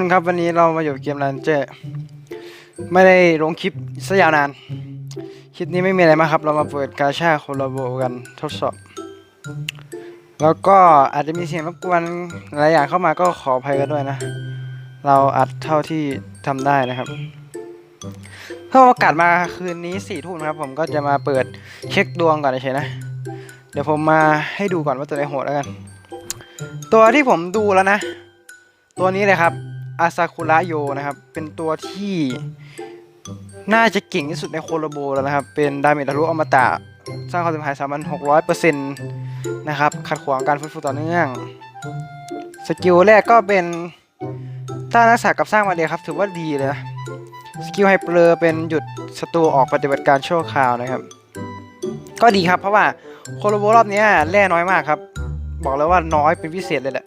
คนครับวันนี้เรามาอยู่เกมรันเจอร์ไม่ได้ลงคลิปซะยาวนาน คลิปนี้ไม่มีอะไรมากครับ เรามาเปิดกาชาโคลาโบกันทดสอบ แล้วก็อาจจะมีเสียงรบกวนหลายอย่างเข้ามาก็ขออภัยกันด้วยนะ เราอัดเท่าที่ทำได้นะครับเพื่อโอกาสมาคืนนี้สี่ทุ่มนครับ ผมก็จะมาเปิดเช็คดวงก่อนเฉยนะ เดี๋ยวผมมาให้ดูก่อนว่าตัวไหนโหดแล้วกัน ตัวที่ผมดูแล้วนะตัวนี้เลยครับ อาซาคุระโยนะครับ เป็นตัวที่น่าจะเก่งที่สุดในโคโลโบแล้วนะครับ เป็นดาเมจทะลุอมตะ สร้างความเสียหายสามพันหกร้อยเปอร์เซ็นต์นะครับ ขัดขวางการฟื้นฟูต่อเนื่อง สกิลแรกก็เป็นต้านรักษากับสร้างมาเดียครับ ถือว่าดีเลยนะ สกิลไฮเปอร์เป็นหยุดศัตรูออกปฏิบัติการชั่วคราวนะครับ ก็ดีครับเพราะว่าโคโลโบรอบนี้แร่น้อยมากครับ บอกเลยว่าน้อยเป็นพิเศษเลยแหละ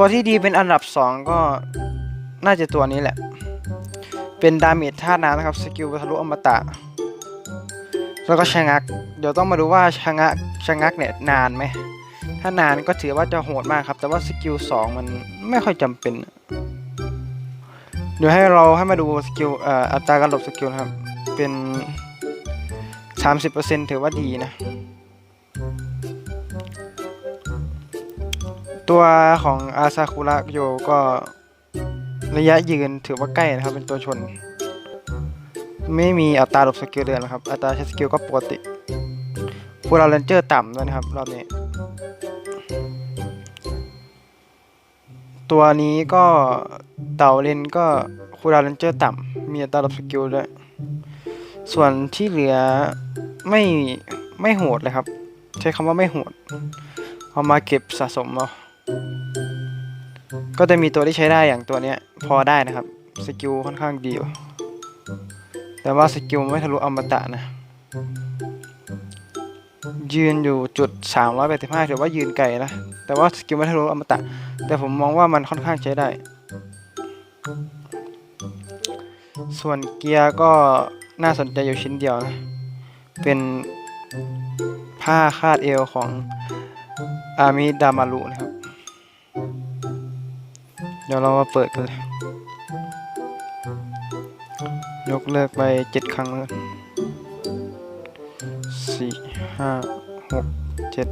ตัวที่ดีเป็นอันดับ 2 ก็น่าจะตัวนี้แหละ เป็นดาเมจท่าน้ำนะครับ สกิลทะลุอมตะ แล้วก็ชะงัก เดี๋ยวต้องมาดูว่าชะงักชะงักเนี่ยนานไหม ถ้านานก็ถือว่าจะโหดมากครับ แต่ว่าสกิล2มันไม่ค่อยจำเป็น เดี๋ยวให้เราให้มาดูสกิลเอ่ออัตราการหลบสกิลนะครับ เป็น 30%ถือว่าดีนะ ตัวของอาซาคุระโยก็ระยะยืนถือว่าใกล้นะครับ เป็นตัวชน ไม่มีอัตราหลบสกิลเดือนนะครับ อัตราใช้สกิลก็ปกติคูราเรนเจอร์ต่ำด้วยนะครับรอบนี้ ตัวนี้ก็เต่าเลนก็คูราเรนเจอร์ต่ำมีอัตราหลบสกิลด้วย ส่วนที่เหลือไม่ไม่โหดเลยครับ ใช้คำว่าไม่โหดเอามาเก็บสะสมเอา ก็จะมีตัวที่ใช้ได้อย่างตัวเนี้ยพอได้นะครับสกิลค่อนข้างดีแต่ว่าสกิลไม่ทะลุอมตะนะยืนอยู่จุด 385ถือว่ายืนไกลนะ แต่ว่าสกิลไม่ทะลุอมตะ แต่ผมมองว่ามันค่อนข้างใช้ได้ ส่วนเกียร์ก็น่าสนใจอยู่ชิ้นเดียวนะ เป็นผ้าคาดเอวของอามิดามารุนะครับ เดี๋ยวเรามาเปิดกันเลย ยกเลิกไปเจ็ดครั้งแล้วสี่ห้าหกเจ็ด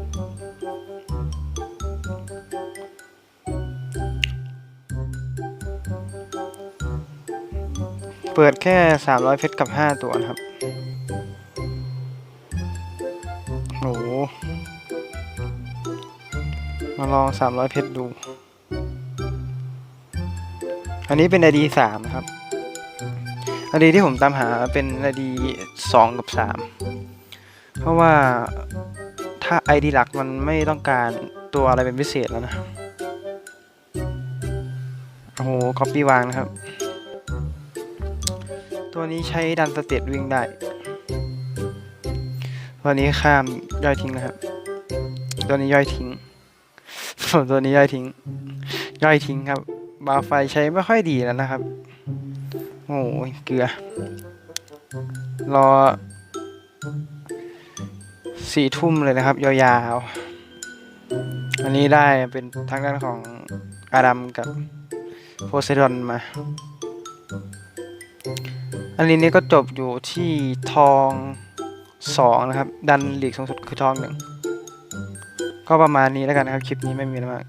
เปิดแค่สามร้อยเพชรกับห้าตัวนะครับโอ้โหมาลองสามร้อยเพชรดู อันนี้เป็น ID สามนะครับ ID ที่ผมตามหาเป็น ID สองกับสามเพราะว่าถ้า ID หลักมันไม่ต้องการตัวอะไรเป็นพิเศษแล้วนะ โอ้โห c อ p ปี้วางนะครับ ตัวนี้ใช้ดันสเตตวิ่งได้ ตัวนี้ข้ามย่อยทิ้งนะครับ ตัวนี้ย่อยทิ้ง ตัวนี้ย่อยทิ้ง ย่อยทิ้งครับ บาไฟใช้ไม่ค่อยดีแล้วนะครับ โอ้ยเกลือ รอสี่ทุ่มเลยนะครับ ยาวๆ อันนี้ได้เป็นทางด้านของอาดัมกับโพไซดอนมา อันนี้นี่ก็จบอยู่ที่ทองสองนะครับ ดันหลีกสูงสุดคือทองหนึ่งก็ประมาณนี้แล้วกันนะครับ คลิปนี้ไม่มีอะไรมาก